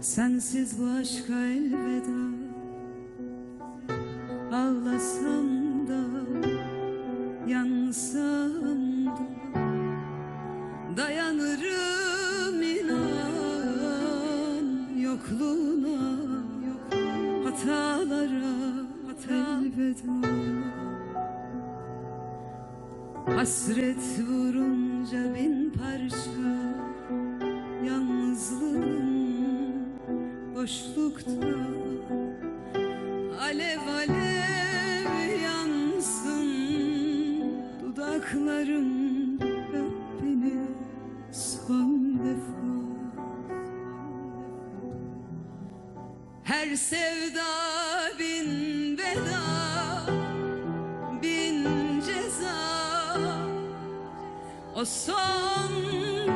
Sensiz bu aşka elveda. Ağlasam da Yansam da Dayanırım inan Yokluğuna. Hatalara elveda. Hasret vurunca bin parça boşlukta Alev alev yansın Dudaklarım öp beni son defa Her sevda bin veda Bin ceza. O son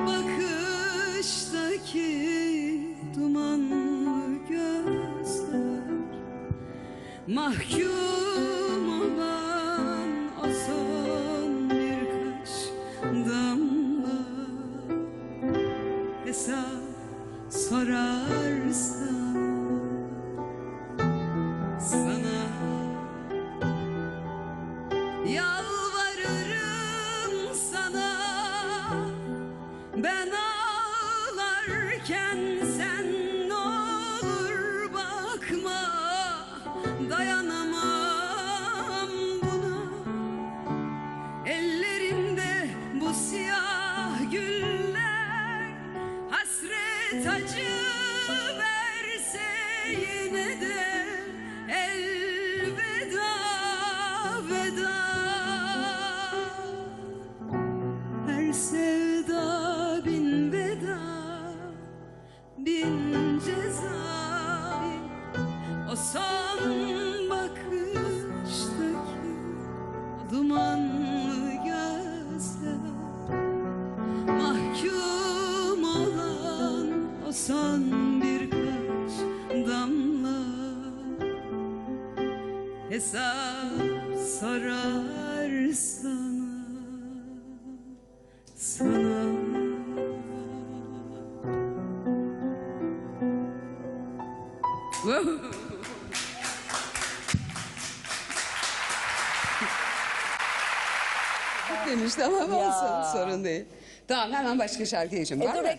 bakıştaki Mahkum olan o son birkaç damla Hesap sorarsan sana Yalvarırım sana. Ben ağlarken Hasret acı verse yine de Elveda veda. Her sevda bin veda Bin ceza. O son son birkaç damla Hesap sorar sana Sana. Demiş tamam olsun sorun değil. Tamam hemen başka şarkıya geçelim. E,